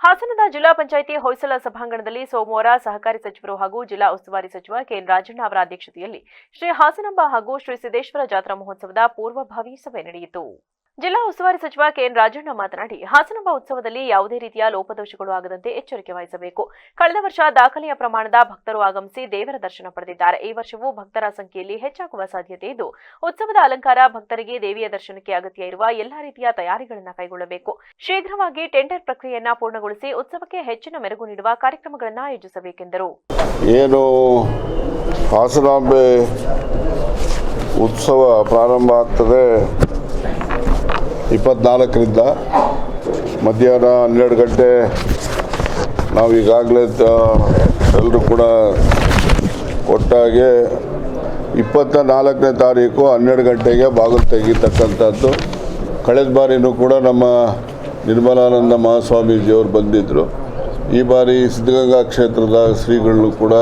ಹಾಸನದ ಜಿಲ್ಲಾ ಪಂಚಾಯಿತಿ ಹೊಯ್ಸಳ ಸಭಾಂಗಣದಲ್ಲಿ ಸೋಮವಾರ ಸಹಕಾರಿ ಸಚಿವರು ಹಾಗೂ ಜಿಲ್ಲಾ ಉಸ್ತುವಾರಿ ಸಚಿವ ಕೆಎನ್ ರಾಜಣ್ಣ ಅವರ ಅಧ್ಯಕ್ಷತೆಯಲ್ಲಿ ಶ್ರೀ ಹಾಸನಾಂಬ ಹಾಗೂ ಶ್ರೀ ಸಿದ್ದೇಶ್ವರ ಜಾತ್ರಾ ಮಹೋತ್ಸವದ ಪೂರ್ವಭಾವಿ ಸಭೆ ನಡೆಯಿತು. ಜಿಲ್ಲಾ ಉಸ್ತುವಾರಿ ಸಚಿವ ಕೆಎನ್ ರಾಜಣ್ಣ ಮಾತನಾಡಿ, ಹಾಸನಂಬ ಉತ್ಸವದಲ್ಲಿ ಯಾವುದೇ ರೀತಿಯ ಲೋಪದೋಷಗಳು ಆಗದಂತೆ ಎಚ್ಚರಿಕೆ ವಹಿಸಬೇಕು. ಕಳೆದ ವರ್ಷ ದಾಖಲೆಯ ಪ್ರಮಾಣದ ಭಕ್ತರು ಆಗಮಿಸಿ ದೇವರ ದರ್ಶನ ಪಡೆದಿದ್ದಾರೆ. ಈ ವರ್ಷವೂ ಭಕ್ತರ ಸಂಖ್ಯೆಯಲ್ಲಿ ಹೆಚ್ಚಾಗುವ ಸಾಧ್ಯತೆ ಇದ್ದು, ಉತ್ಸವದ ಅಲಂಕಾರ ಭಕ್ತರಿಗೆ ದೇವಿಯ ದರ್ಶನಕ್ಕೆ ಅಗತ್ಯ ಇರುವ ಎಲ್ಲಾ ರೀತಿಯ ತಯಾರಿಗಳನ್ನು ಕೈಗೊಳ್ಳಬೇಕು. ಶೀಘ್ರವಾಗಿ ಟೆಂಡರ್ ಪ್ರಕ್ರಿಯೆಯನ್ನ ಪೂರ್ಣಗೊಳಿಸಿ ಉತ್ಸವಕ್ಕೆ ಹೆಚ್ಚಿನ ಮೆರುಗು ನೀಡುವ ಕಾರ್ಯಕ್ರಮಗಳನ್ನು ಆಯೋಜಿಸಬೇಕೆಂದರು. ಉತ್ಸವ ಪ್ರಾರಂಭ ಆಗ್ತದೆ. ಇಪ್ಪತ್ನಾಲ್ಕರಿಂದ ಮಧ್ಯಾಹ್ನ ಹನ್ನೆರಡು ಗಂಟೆ ನಾವು ಈಗಾಗಲೇ ಎಲ್ಲರೂ ಕೂಡ ಒಟ್ಟಾಗಿ ಇಪ್ಪತ್ತ ನಾಲ್ಕನೇ ತಾರೀಕು ಹನ್ನೆರಡು ಗಂಟೆಗೆ ಬಾಗಿಲು ತೆಗೀತಕ್ಕಂಥದ್ದು. ಕಳೆದ ಬಾರಿನೂ ಕೂಡ ನಮ್ಮ ನಿರ್ಮಲಾನಂದ ಮಹಾಸ್ವಾಮೀಜಿಯವರು ಬಂದಿದ್ದರು ಈ ಬಾರಿ ಸಿದ್ಧಗಂಗಾ ಕ್ಷೇತ್ರದ ಶ್ರೀಗಳನ್ನೂ ಕೂಡ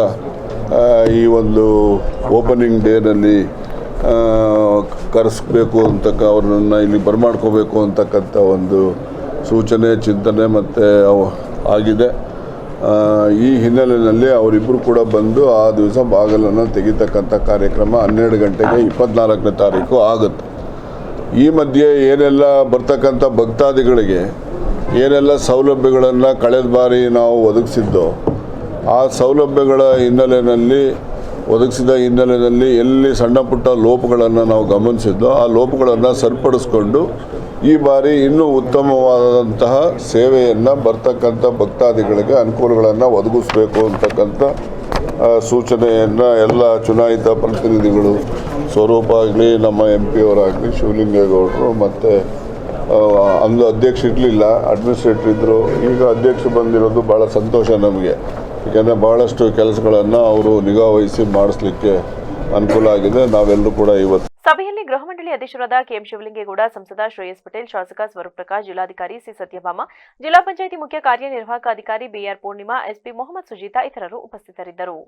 ಈ ಒಂದು ಓಪನಿಂಗ್ ಡೇನಲ್ಲಿ ಕರೆಸ್ಬೇಕು ಅಂತಕ್ಕ ಅವ್ರನ್ನ ಇಲ್ಲಿ ಬರಮಾಡ್ಕೋಬೇಕು ಅಂತಕ್ಕಂಥ ಒಂದು ಸೂಚನೆ ಚಿಂತನೆ ಮತ್ತು ಆಗಿದೆ. ಆ, ಈ ಹಿನ್ನೆಲೆಯಲ್ಲಿ ಅವರಿಬ್ಬರು ಕೂಡ ಬಂದು ಆ ದಿವಸ ಬಾಗಿಲನ್ನು ತೆಗಿತಕ್ಕಂಥ ಕಾರ್ಯಕ್ರಮ ಹನ್ನೆರಡು ಗಂಟೆಗೆ ಇಪ್ಪತ್ನಾಲ್ಕನೇ ತಾರೀಕು ಆಗುತ್ತೆ. ಈ ಮಧ್ಯೆ ಏನೆಲ್ಲ ಬರ್ತಕ್ಕಂಥ ಭಕ್ತಾದಿಗಳಿಗೆ ಏನೆಲ್ಲ ಸೌಲಭ್ಯಗಳನ್ನು ಕಳೆದ ಬಾರಿ ನಾವು ಒದಗಿಸಿದ್ದೋ ಆ ಸೌಲಭ್ಯಗಳ ಹಿನ್ನೆಲೆಯಲ್ಲಿ ಒದಗಿಸಿದ ಹಿನ್ನೆಲೆಯಲ್ಲಿ ಎಲ್ಲಿ ಸಣ್ಣ ಪುಟ್ಟ ಲೋಪಗಳನ್ನು ನಾವು ಗಮನಿಸಿದ್ದೋ ಆ ಲೋಪಗಳನ್ನು ಸರಿಪಡಿಸ್ಕೊಂಡು ಈ ಬಾರಿ ಇನ್ನೂ ಉತ್ತಮವಾದಂತಹ ಸೇವೆಯನ್ನು ಬರ್ತಕ್ಕಂಥ ಭಕ್ತಾದಿಗಳಿಗೆ ಅನುಕೂಲಗಳನ್ನು ಒದಗಿಸ್ಬೇಕು ಅಂತಕ್ಕಂಥ ಸೂಚನೆಯನ್ನು ಎಲ್ಲ ಚುನಾಯಿತ ಪ್ರತಿನಿಧಿಗಳು, ಸ್ವರೂಪ ಆಗಲಿ, ನಮ್ಮ ಎಂ ಪಿ ಅವರಾಗಲಿ, ಶಿವಲಿಂಗೇಗೌಡರು ಮತ್ತು ಅಂದು ಅಧ್ಯಕ್ಷ ಇರಲಿಲ್ಲ ಅಡ್ಮಿನಿಸ್ಟ್ರೇಟರ್ ಇದ್ದರು ಈಗ ಅಧ್ಯಕ್ಷ ಬಂದಿರೋದು ಭಾಳ ಸಂತೋಷ ನಮಗೆ. ಯಾಕೆಂದರೆ ಬಹಳಷ್ಟು ಕೆಲಸಗಳನ್ನು ಅವರು ನಿಗಾ ವಹಿಸಿ ಮಾಡಿಸ್ಲಿಕ್ಕೆ ಅನುಕೂಲ ಆಗಿದೆ. ನಾವೆಲ್ಲರೂ ಕೂಡ ಇವತ್ತು ಸಭೆಯಲ್ಲಿ ಗೃಹ ಮಂಡಳಿ ಅಧ್ಯಕ್ಷರಾದ ಕೆಎಂ ಶಿವಲಿಂಗೇಗೌಡ, ಸಂಸದ ಶ್ರೇಯಸ್ ಪಟೇಲ್, ಶಾಸಕ ಸ್ವರೂಪ್ ಪ್ರಕಾಶ್ ಜಿಲ್ಲಾಧಿಕಾರಿ ಸಿ ಸತ್ಯಭಾಮ, ಜಿಲ್ಲಾ ಪಂಚಾಯಿತಿ ಮುಖ್ಯ ಕಾರ್ಯನಿರ್ವಾಹಕ ಅಧಿಕಾರಿ B R Poornima, SP Mohammad Sujeetha ಇತರರು ಉಪಸ್ಥಿತರಿದ್ದರು.